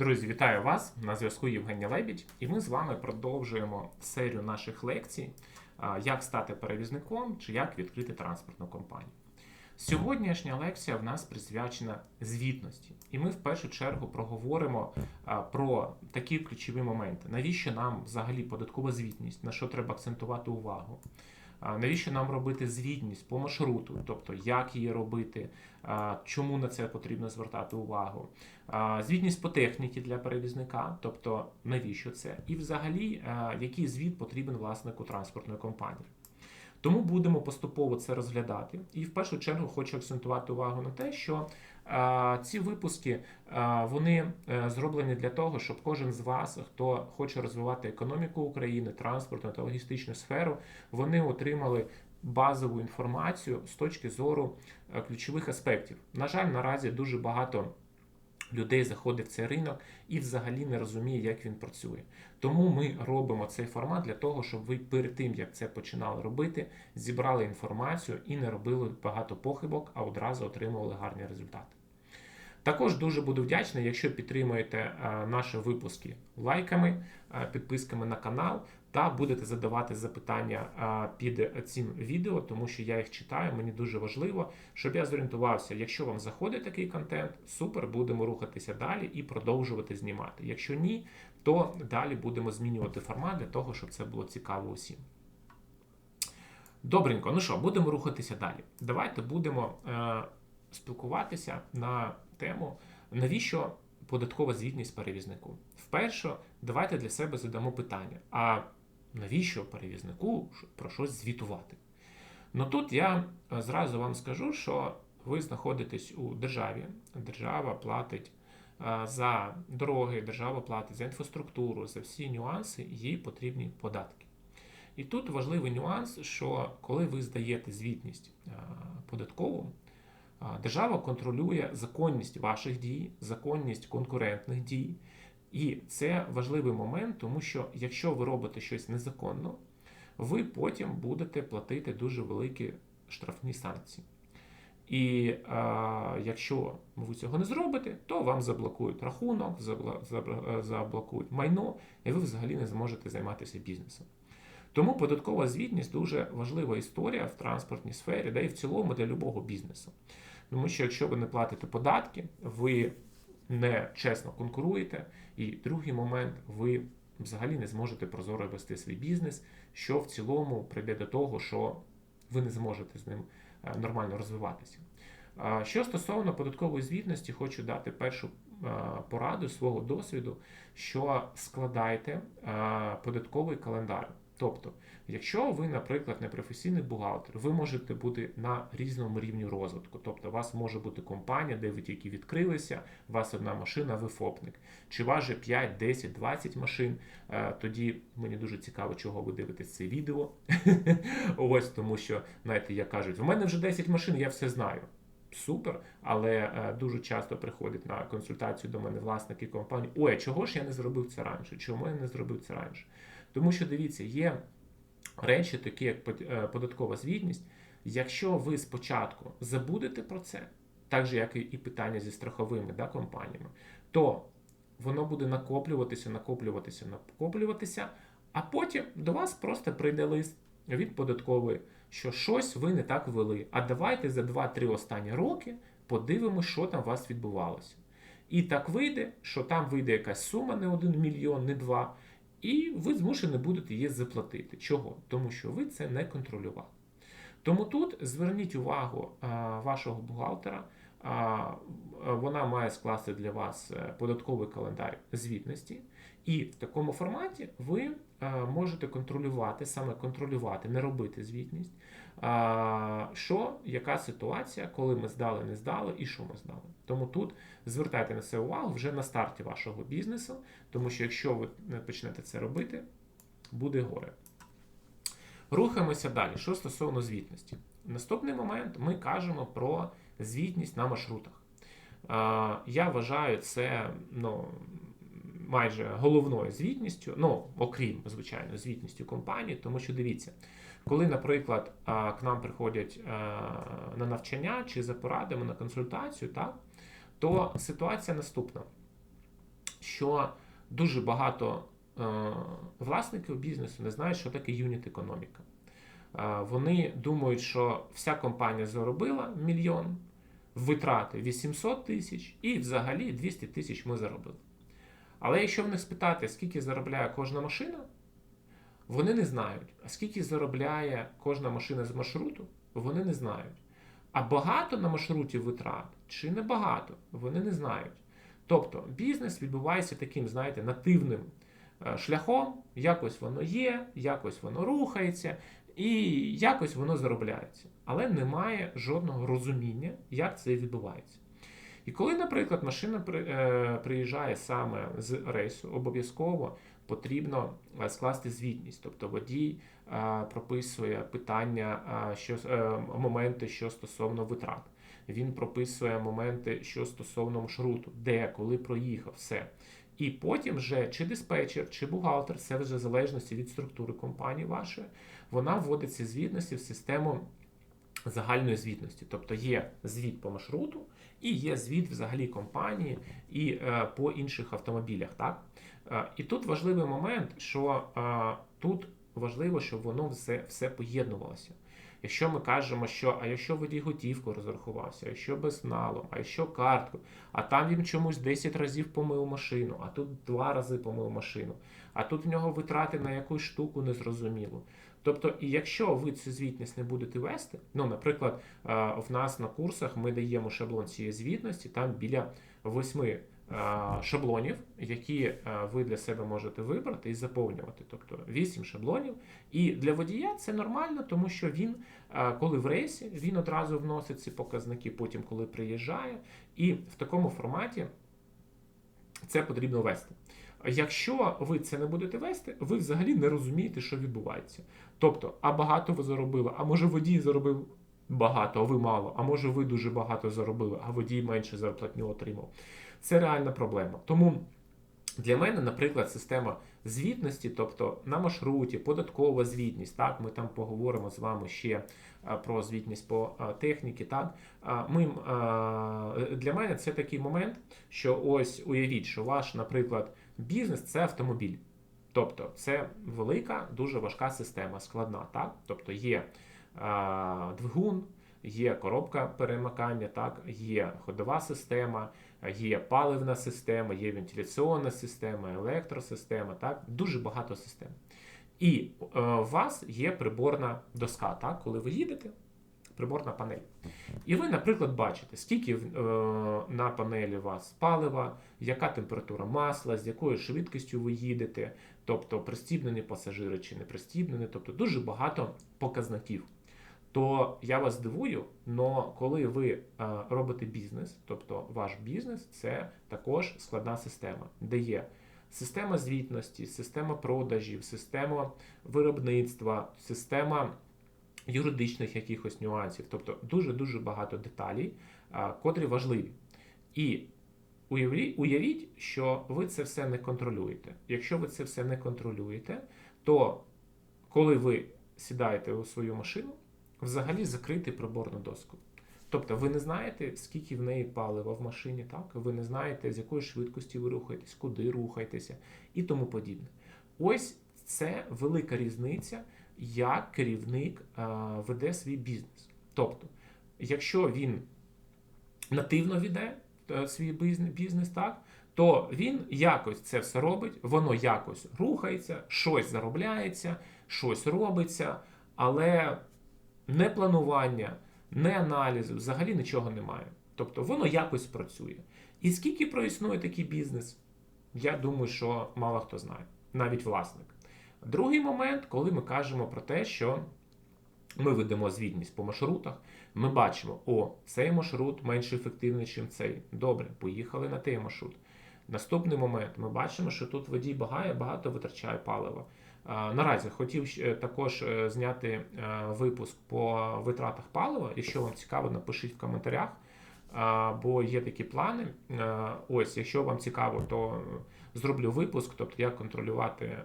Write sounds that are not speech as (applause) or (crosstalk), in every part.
Друзі, вітаю вас! На зв'язку Євгенія Лебідь, і ми з вами продовжуємо серію наших лекцій, як стати перевізником чи як відкрити транспортну компанію. Сьогоднішня лекція в нас присвячена звітності, і ми в першу чергу проговоримо про такі ключові моменти. Навіщо нам взагалі податкова звітність, на що треба акцентувати увагу? Навіщо нам робити звітність по маршруту, тобто як її робити, чому на це потрібно звертати увагу? Звітність по техніці для перевізника, тобто навіщо це, і взагалі який звіт потрібен власнику транспортної компанії. Тому будемо поступово це розглядати. І в першу чергу хочу акцентувати увагу на те, що ці випуски вони е, зроблені для того, щоб кожен з вас, хто хоче розвивати економіку України, транспортну та логістичну сферу, вони отримали базову інформацію з точки зору е, ключових аспектів. На жаль, наразі дуже багато. Людей заходить в цей ринок і взагалі не розуміє, як він працює. Тому ми робимо цей формат для того, щоб ви перед тим, як це починали робити, зібрали інформацію і не робили багато похибок, а одразу отримували гарні результати. Також дуже буду вдячний, якщо підтримуєте е, наші випуски лайками, е, підписками на канал та будете задавати запитання під цим відео, тому що я їх читаю. Мені дуже важливо, щоб я зорієнтувався. Якщо вам заходить такий контент, супер, будемо рухатися далі і продовжувати знімати. Якщо ні, то далі будемо змінювати формат для того, щоб це було цікаво усім. Добренько, ну що, будемо рухатися далі. Давайте будемо е, спілкуватися на тему, навіщо податкова звітність перевізнику. Вперше, давайте для себе задамо питання: а навіщо перевізнику про щось звітувати? Ну тут я е, зразу вам скажу, що ви знаходитесь у державі, держава платить е, за дороги, держава платить за інфраструктуру, за всі нюанси, їй потрібні податки. І тут важливий нюанс, що коли ви здаєте звітність е, податкову, Держава контролює законність ваших дій, законність конкурентних дій. І це важливий момент, тому що якщо ви робите щось незаконно, ви потім будете платити дуже великі штрафні санкції. І а, якщо ви цього не зробите, то вам заблокують рахунок, е, заблокують майно, і ви взагалі не зможете займатися бізнесом. Тому податкова звітність дуже важлива історія в транспортній сфері, да і в цілому для любого бізнесу. Тому що якщо ви не платите податки, ви не чесно конкуруєте. І другий момент, ви взагалі не зможете прозоро вести свій бізнес, що в цілому прийде до того, що ви не зможете з ним е, нормально розвиватися. Що стосовно податкової звітності, хочу дати першу е, пораду свого досвіду, що складайте е, податковий календар. Тобто, якщо ви, наприклад, не професійний бухгалтер, ви можете бути на різному рівні розвитку. Тобто, у вас може бути компанія, де ви тільки відкрилися, у вас одна машина, ви ФОПник. Чи у вас же 5, 10, 20 машин, е, тоді мені дуже цікаво, чого ви дивитесь це відео. (laughs) Ось тому що, знаєте, як кажуть, в мене вже 10 машин, я все знаю. Супер, але е, дуже часто приходять на консультацію до мене власники компанії. Ой, а чого ж я не зробив це раніше? Чому я не зробив це раніше? Тому що дивіться, є речі, такі як е, податкова звітність. Якщо ви спочатку забудете про це, так же як і питання зі страховими да, компаніями, то воно буде накоплюватися, накоплюватися, накоплюватися, а потім до вас просто прийде лист від податкової, що щось ви не так ввели. А давайте за 2-3 останні роки подивимося, що там у вас відбувалося. І так вийде, що там вийде якась сума, не 1 мільйон, не 2, і ви змушені будете її заплатити. Чого? Тому що ви це не контролювали. Тому тут зверніть увагу вашого бухгалтера. Вона має скласти для вас е, податковий календар звітності, і в такому форматі ви можете контролювати, саме контролювати, не робити звітність, що, яка ситуація, коли ми здали, не здали і що ми здали. Тому тут звертайте на це увагу вже на старті вашого бізнесу, тому що якщо ви не почнете це робити, буде горе. Рухаємося далі. Що стосовно звітності. Наступний момент ми кажемо про звітність на маршрутах. Я вважаю це ну, майже головною звітністю, ну, окрім, звичайно, звітністю компанії, тому що дивіться, коли, наприклад, к нам приходять на навчання чи за порадами на консультацію, так, то ситуація наступна. що дуже багато власників бізнесу не знають, що таке юніт економіка. Вони думають, що вся компанія заробила мільйон, витрати 800 тисяч і взагалі 200 тисяч ми заробили. Але якщо в них спитати, скільки заробляє кожна машина, вони не знають. А скільки заробляє кожна машина з маршруту, вони не знають. А багато на маршруті витрат чи не багато, вони не знають. Тобто бізнес відбувається таким, знаєте, нативним е, шляхом, якось воно є, якось воно рухається, і якось воно заробляється. Але немає жодного розуміння, як це відбувається. І коли, наприклад, машина е, приїжджає саме з рейсу, обов'язково потрібно е, скласти звітність, тобто водій прописує питання, що моменти, що стосовно витрат. Він прописує моменти, що стосовно маршруту, де, коли проїхав, все. І потім вже чи диспетчер, чи бухгалтер, це вже в залежності від структури компанії вашої, вона вводить ці звітності в систему загальної звітності. Тобто є звіт по маршруту і є звіт взагалі компанії і е, по інших автомобілях. Так? Е, і тут важливий момент, що е, тут важливо, щоб воно все, все поєднувалося. Якщо ми кажемо, що а якщо водій готівку розрахувався, а якщо без налом, а якщо картку, а там він чомусь 10 разів помив машину, а тут 2 рази помив машину, а тут в нього витрати на якусь штуку незрозуміло. Тобто, і якщо ви цю звітність не будете вести, ну, наприклад, в нас на курсах ми даємо шаблон цієї звітності, там біля восьми шаблонів, які ви для себе можете вибрати і заповнювати. Тобто 8 шаблонів. І для водія це нормально, тому що він, коли в рейсі, він одразу вносить ці показники, потім коли приїжджає, і в такому форматі це потрібно вести. Якщо ви це не будете вести, ви взагалі не розумієте, що відбувається. Тобто, а багато ви заробили, а може водій заробив багато, а ви мало, а може ви дуже багато заробили, а водій менше зарплатню отримав. Це реальна проблема. Тому для мене, наприклад, система звітності, тобто на маршруті, податкова звітність, так, ми там поговоримо з вами ще про звітність по техніці. Так, ми, Для мене це такий момент, що ось уявіть, що ваш, наприклад, бізнес це автомобіль. Тобто це велика, дуже важка система, складна. так? Тобто є а, двигун, є коробка перемикання, так? є ходова система, є паливна система, є вентиляційна система, електросистема, так? дуже багато систем. І е, у вас є приборна доска, так? коли ви їдете, приборна панель. І ви, наприклад, бачите, скільки е, на панелі у вас палива, яка температура масла, з якою швидкістю ви їдете, тобто пристібнені пасажири чи не пристібнені, тобто дуже багато показників. То я вас здивую, але коли ви е, робите бізнес, тобто ваш бізнес це також складна система, де є система звітності, система продажів, система виробництва, система юридичних якихось нюансів, тобто дуже-дуже багато деталей, котрі важливі. І уявіть, що ви це все не контролюєте. Якщо ви це все не контролюєте, то коли ви сідаєте у свою машину, взагалі закрити приборну доску. Тобто ви не знаєте, скільки в неї палива в машині, так? ви не знаєте, з якої швидкості ви рухаєтесь, куди рухаєтеся і тому подібне. Ось це велика різниця як керівник веде свій бізнес. Тобто, якщо він нативно веде е, свій бізнес, так, то він якось це все робить, воно якось рухається, щось заробляється, щось робиться, але не планування, не аналізу, взагалі нічого немає. Тобто воно якось працює. І скільки проіснує такий бізнес, я думаю, що мало хто знає, навіть власник. Другий момент, коли ми кажемо про те, що ми ведемо звітність по маршрутах, ми бачимо, о, цей маршрут менш ефективний, ніж цей. Добре, поїхали на той маршрут. Наступний момент, ми бачимо, що тут водій багає, багато витрачає палива. Наразі хотів е, також е, зняти е, випуск по витратах палива. Якщо вам цікаво, напишіть в коментарях, бо є такі плани. Ось, якщо вам цікаво, то зроблю випуск, тобто як контролювати е,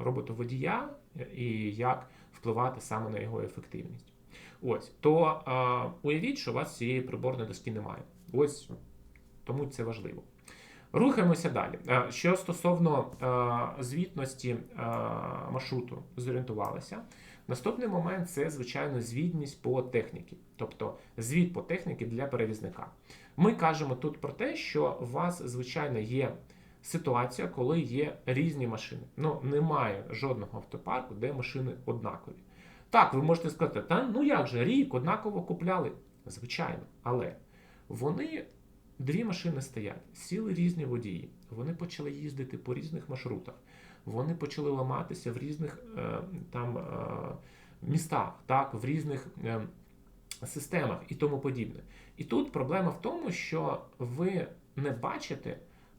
роботу водія і як впливати саме на його ефективність. Ось, то е, уявіть, що у вас цієї приборної доски немає. Ось тому це важливо. Рухаємося далі. Е, Що стосовно звітності маршруту, зорієнтувалися. Наступний момент це, звичайно, звітність по техніці, тобто звіт по техніці для перевізника. Ми кажемо тут про те, що у вас, звичайно, є ситуація, коли є різні машини. Ну, немає жодного автопарку, де машини однакові. Так, ви можете сказати, та ну як же, рік однаково купляли. Звичайно, але вони дві машини стоять, сіли різні водії. Вони почали їздити по різних маршрутах. Вони почали ламатися в різних е, там е, містах, так, в різних е, системах і тому подібне. І тут проблема в тому, що ви не бачите,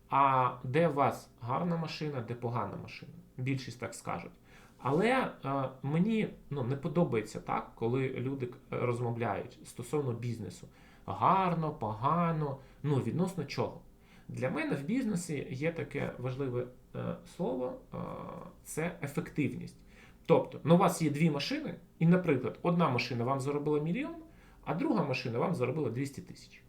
а де у вас гарна машина, де погана машина. Більшість так скажуть. Але е, мені ну, не подобається так, коли люди е, розмовляють стосовно бізнесу. Гарно, погано, ну відносно чого. Для мене в бізнесі є таке важливе е, слово е, це ефективність. Тобто, ну, у вас є дві машини, і, наприклад, одна машина вам заробила мільйон, а друга машина вам заробила 200 тисяч.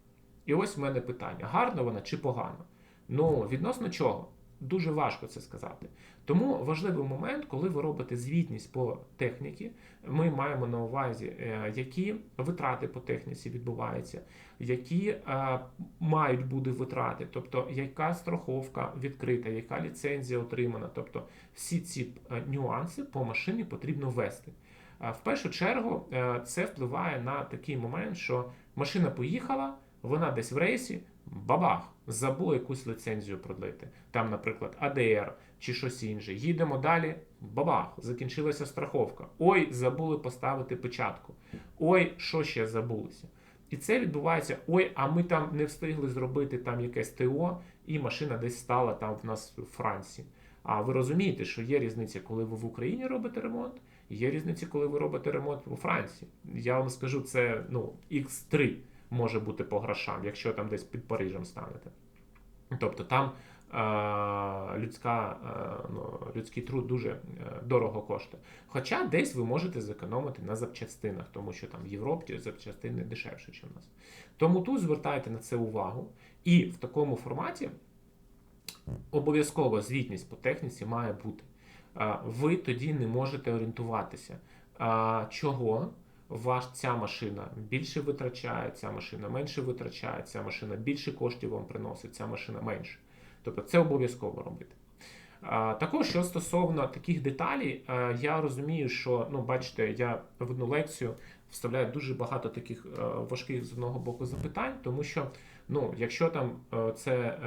І ось в мене питання: гарна вона чи погана? Ну, відносно чого? Дуже важко це сказати. Тому важливий момент, коли ви робите звітність по техніці, ми маємо на увазі, е, які витрати по техніці відбуваються, які е, мають бути витрати, тобто яка страховка відкрита, яка ліцензія отримана. Тобто всі ці е, нюанси по машині потрібно ввести. В першу чергу це впливає на такий момент, що машина поїхала, вона десь в рейсі, бабах, забули якусь ліцензію продлити. Там, наприклад, АДР чи щось інше. Їдемо далі, бабах, закінчилася страховка. Ой, забули поставити печатку. Ой, що ще забулося. І це відбувається: ой, а ми там не встигли зробити там якесь ТО, і машина десь стала там в нас в Франції. А ви розумієте, що є різниця, коли ви в Україні робите ремонт, є різниця, коли ви робите ремонт у Франції. Я вам скажу, це ну, X3 може бути по грошам, якщо там десь під Парижем станете. Тобто там е, людська, е, ну, людський труд дуже е, дорого коштує. Хоча десь ви можете зекономити на запчастинах, тому що там в Європі запчастини дешевше, ніж у нас. Тому тут звертайте на це увагу. І в такому форматі обов'язково звітність по техніці має бути. Е, Ви тоді не можете орієнтуватися. Е, Чого? Ваш ця машина більше витрачає, ця машина менше витрачає, ця машина більше коштів вам приносить, ця машина менше. Тобто це обов'язково робити. Також, що стосовно таких деталей, е, я розумію, що ну, бачите, я в одну лекцію вставляю дуже багато таких е, важких з одного боку запитань, тому що ну, якщо там е, це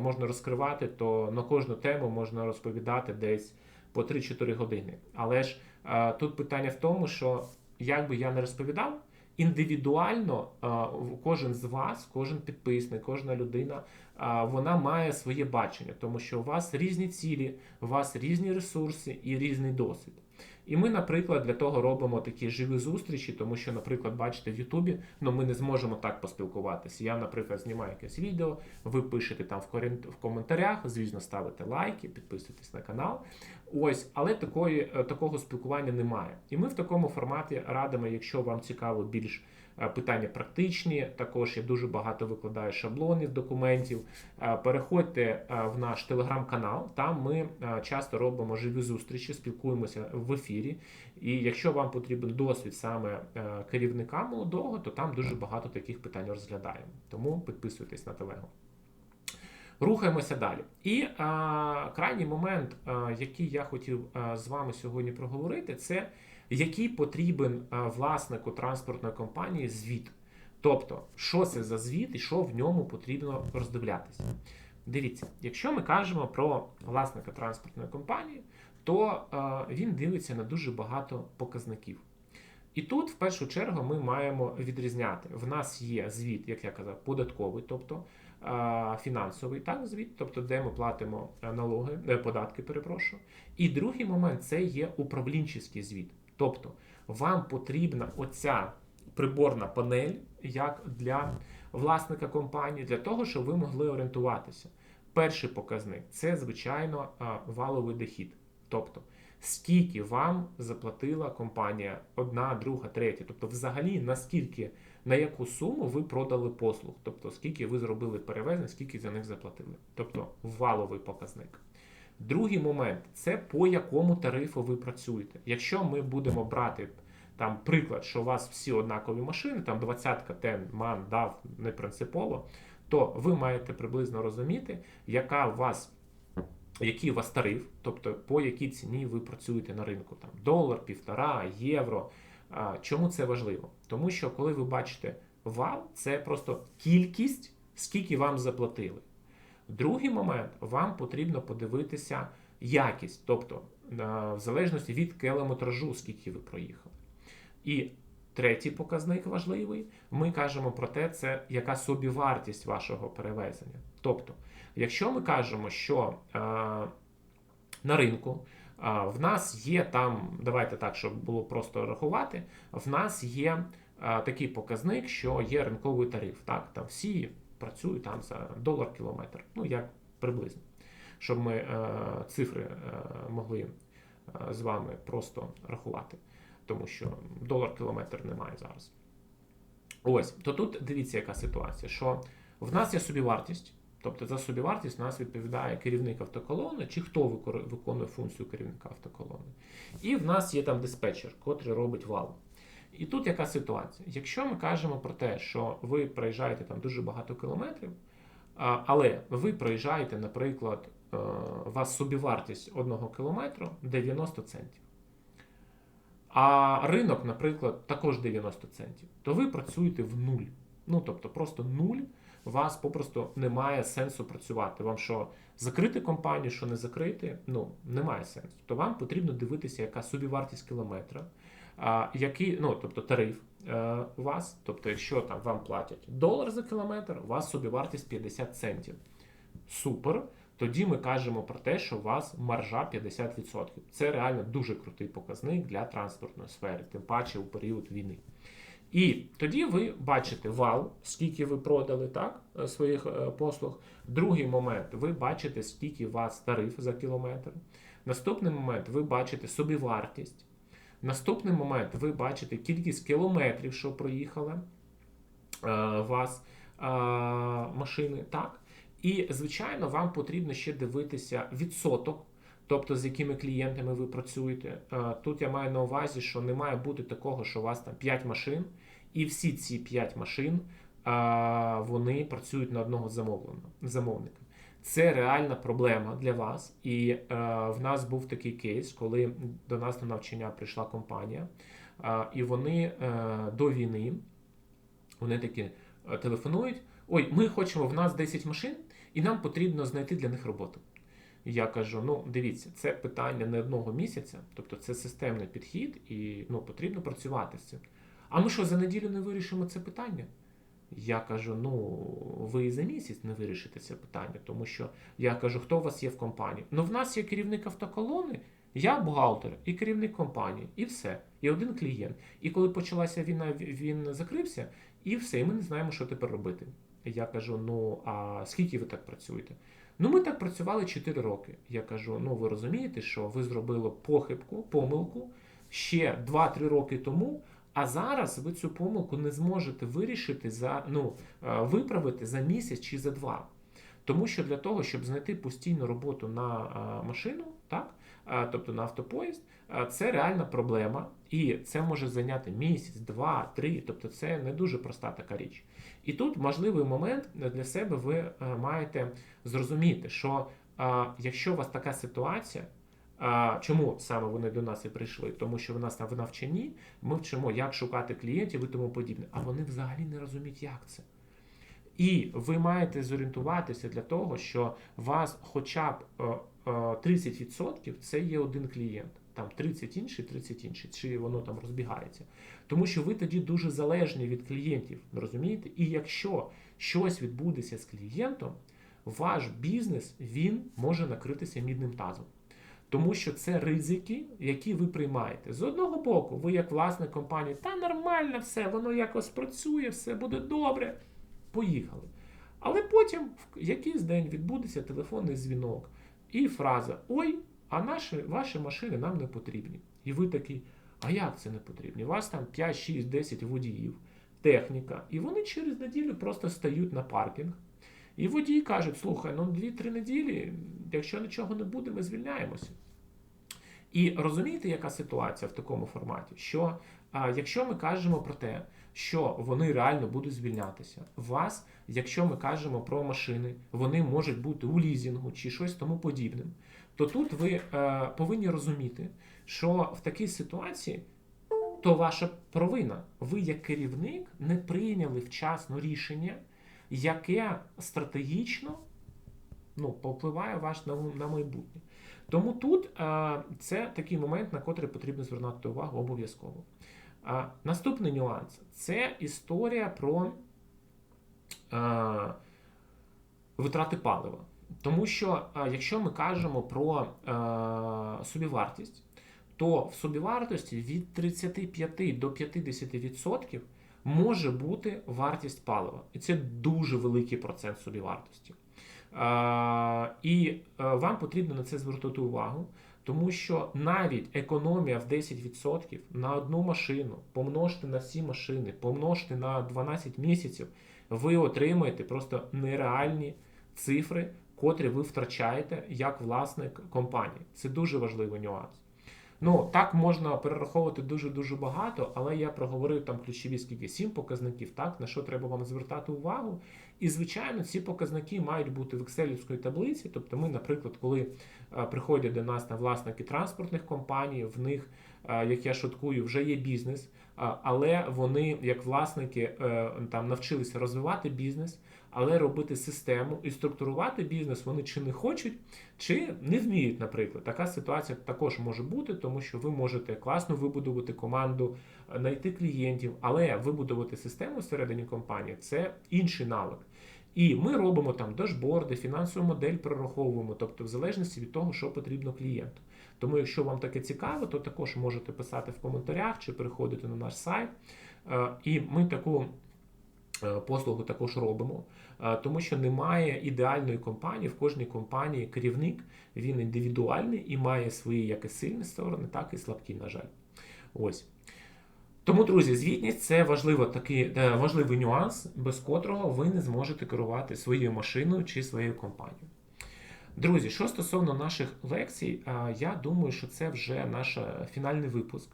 можна розкривати, то на кожну тему можна розповідати десь по 3-4 години. Але ж тут питання в тому, що як би я не розповідав, індивідуально е, кожен з вас, кожен підписник, кожна людина, е, вона має своє бачення, тому що у вас різні цілі, у вас різні ресурси і різний досвід. І ми, наприклад, для того робимо такі живі зустрічі, тому що, наприклад, бачите в Ютубі, ну ми не зможемо так поспілкуватися. Я, наприклад, знімаю якесь відео, ви пишете там в коментарях, звісно, ставите лайки, підписуйтесь на канал. Ось, але такої, е, такого спілкування немає. І ми в такому форматі радимо, якщо вам цікаво більш питання практичні, також я дуже багато викладаю шаблонів, документів. Е, Переходьте е, в наш телеграм-канал, там ми е, часто робимо живі зустрічі, спілкуємося в ефірі. І якщо вам потрібен досвід саме е, керівника молодого, то там дуже багато таких питань розглядаємо. Тому підписуйтесь на телегу. Рухаємося далі. І а, крайній момент, а, який я хотів а, з вами сьогодні проговорити, це який потрібен власнику транспортної компанії звіт. Тобто, що це за звіт і що в ньому потрібно роздивлятися. Дивіться, якщо ми кажемо про власника транспортної компанії, то а, він дивиться на дуже багато показників. І тут, в першу чергу, ми маємо відрізняти. В нас є звіт, як я казав, податковий, тобто а, фінансовий так, звіт, тобто де ми платимо е, налоги, е, податки, перепрошую. І другий момент це є управлінчий звіт. Тобто вам потрібна оця приборна панель, як для власника компанії, для того, щоб ви могли орієнтуватися. Перший показник це, звичайно, валовий дохід. Тобто, скільки вам заплатила компанія одна, друга, третя. Тобто, взагалі, наскільки на яку суму ви продали послуг, тобто скільки ви зробили перевезень, скільки за них заплатили. Тобто валовий показник. Другий момент це по якому тарифу ви працюєте. Якщо ми будемо брати там приклад, що у вас всі однакові машини, там 20-ка, тен, ман, дав, не принципово, то ви маєте приблизно розуміти, яка у вас який у вас тариф, тобто по якій ціні ви працюєте на ринку, там долар, півтора, євро. Чому це важливо? Тому що коли ви бачите вал, це просто кількість, скільки вам заплатили. Другий момент, вам потрібно подивитися якість, тобто в залежності від кілометражу, скільки ви проїхали. І третій показник важливий, ми кажемо про те, це яка собівартість вашого перевезення. Тобто, якщо ми кажемо, що е, на ринку е, в нас є там, давайте так, щоб було просто рахувати, в нас є е, такий показник, що є ринковий тариф. Так, там всі працюють там за долар кілометр, ну як приблизно, щоб ми е, цифри е, могли е, з вами просто рахувати тому що долар кілометр немає зараз. Ось, то тут дивіться, яка ситуація, що в нас є собівартість, тобто за собівартість нас відповідає керівник автоколони, чи хто виконує функцію керівника автоколони. І в нас є там диспетчер, котрий робить вал. І тут яка ситуація? Якщо ми кажемо про те, що ви проїжджаєте там дуже багато кілометрів, але ви проїжджаєте, наприклад, е, у вас собівартість одного кілометру 90 центів а ринок, наприклад, також 90 центів, то ви працюєте в нуль. Ну, тобто, просто нуль, у вас попросту немає сенсу працювати. Вам що закрити компанію, що не закрити, ну, немає сенсу. То вам потрібно дивитися, яка собівартість кілометра, який, ну, тобто тариф е, у вас. Тобто, якщо там вам платять долар за кілометр, у вас собівартість 50 центів. Супер тоді ми кажемо про те, що у вас маржа 50%. Це реально дуже крутий показник для транспортної сфери, тим паче у період війни. І тоді ви бачите вал, скільки ви продали так, е, своїх е, послуг. Другий момент, ви бачите, скільки у вас тариф за кілометр. Наступний момент, ви бачите собівартість. Наступний момент, ви бачите кількість кілометрів, що проїхали е, вас машини. так. І, звичайно, вам потрібно ще дивитися відсоток, тобто з якими клієнтами ви працюєте. Е, тут я маю на увазі, що не має бути такого, що у вас там 5 машин, і всі ці 5 машин вони працюють на одного замовника. Це реальна проблема для вас. І е, в нас був такий кейс, коли до нас на навчання прийшла компанія, і вони е, до війни вони такі телефонують. Ой, ми хочемо в нас 10 машин, і нам потрібно знайти для них роботу. Я кажу: ну, дивіться, це питання не одного місяця, тобто це системний підхід, і ну, потрібно працювати з цим. А ми що, за неділю не вирішимо це питання? Я кажу: ну, ви за місяць не вирішите це питання, тому що я кажу, хто у вас є в компанії? Ну, в нас є керівник автоколони, я бухгалтер і керівник компанії, і все. І один клієнт. І коли почалася війна, він закрився, і все, і ми не знаємо, що тепер робити. Я кажу: ну а скільки ви так працюєте? Ну, ми так працювали 4 роки. Я кажу: ну ви розумієте, що ви зробили похибку, помилку ще 2-3 роки тому. А зараз ви цю помилку не зможете вирішити за ну е, виправити за місяць чи за два. Тому що для того, щоб знайти постійну роботу на е, машину, так тобто на автопоїзд, це реальна проблема, і це може зайняти місяць, два, три. Тобто це не дуже проста така річ. І тут важливий момент для себе ви е, маєте зрозуміти, що якщо у вас така ситуація. Чому саме вони до нас і прийшли? Тому що в нас в навчанні ми вчимо, як шукати клієнтів і тому подібне. А вони взагалі не розуміють, як це. І ви маєте зорієнтуватися для того, що вас хоча б е, 30% е, це є один клієнт. Там 30 інший, 30 інший, чи воно там розбігається. Тому що ви тоді дуже залежні від клієнтів, розумієте? І якщо щось відбудеться з клієнтом, ваш бізнес він може накритися мідним тазом. Тому що це ризики, які ви приймаєте. З одного боку, ви, як власник компанії, та нормально все, воно якось працює, все буде добре. Поїхали. Але потім в якийсь день відбудеться телефонний дзвінок. І фраза Ой, а наші, ваші машини нам не потрібні. І ви такі, а як це не потрібні? У вас там 5, 6, 10 водіїв. техніка, і вони через неділю просто стають на паркінг. І водії кажуть: слухай, ну 2-3 неділі, якщо нічого не буде, ми звільняємося. І розумієте, яка ситуація в такому форматі? Що а, якщо ми кажемо про те, що вони реально будуть звільнятися, вас, якщо ми кажемо про машини, вони можуть бути у лізінгу чи щось тому подібним, то тут ви е, повинні розуміти, що в такій ситуації то ваша провина. Ви, як керівник, не прийняли вчасно рішення, яке стратегічно ну, попливає ваш на, на майбутнє. Тому тут е, це такий момент, на котрий потрібно звернути увагу обов'язково. А, наступний нюанс це історія про е, витрати палива. Тому що е, якщо ми кажемо про е, собівартість, то в собівартості від 35 до 50% може бути вартість палива. І це дуже великий процент собівартості. І е, вам потрібно на це звернути увагу. Тому що навіть економія в 10% на одну машину, помножте на всі машини, помножте на 12 місяців, ви отримаєте просто нереальні цифри, котрі ви втрачаєте як власник компанії. Це дуже важливий нюанс. Ну, так можна перераховувати дуже-дуже багато, але я проговорив там ключові скільки сім показників, так, на що треба вам звертати увагу. І, звичайно, ці показники мають бути в екселівській таблиці. Тобто, ми, наприклад, коли е, приходять до нас на власники транспортних компаній, в них, як я шуткую, вже є бізнес, е, але вони, як власники, там навчилися розвивати бізнес, але робити систему і структурувати бізнес вони чи не хочуть, чи не вміють, наприклад. Така ситуація також може бути, тому що ви можете класно вибудувати команду, знайти клієнтів, але вибудувати систему всередині компанії це інший навик. І ми робимо там дашборди, фінансову модель прораховуємо, тобто в залежності від того, що потрібно клієнту. Тому, якщо вам таке цікаво, то також можете писати в коментарях чи переходити на наш сайт. І ми таку Е, послугу також робимо, е, тому що немає ідеальної компанії. В кожній компанії керівник він індивідуальний і має свої як і сильні сторони, так і слабкі, на жаль. Ось. Тому, друзі, звітність це важливо, такий, е, важливий нюанс, без котрого ви не зможете керувати своєю машиною чи своєю компанією. Друзі, що стосовно наших лекцій, я думаю, що це вже наш фінальний випуск.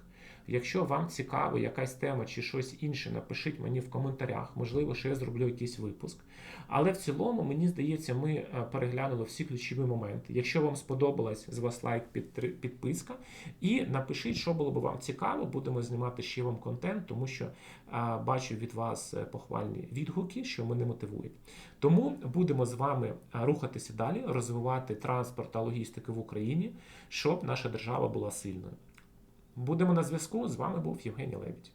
Якщо вам цікаво якась тема чи щось інше, напишіть мені в коментарях. Можливо, що я зроблю якийсь випуск. Але в цілому, мені здається, ми е, переглянули всі ключові моменти. Якщо вам сподобалось, з вас лайк, підписка. І напишіть, що було б вам цікаво, будемо знімати ще вам контент, тому що а, е, бачу від вас е, похвальні відгуки, що мене мотивують. Тому будемо з вами рухатися далі, розвивати транспорт та логістику в Україні, щоб наша держава була сильною. Будемо на зв'язку. З вами був Євгеній Лебідь.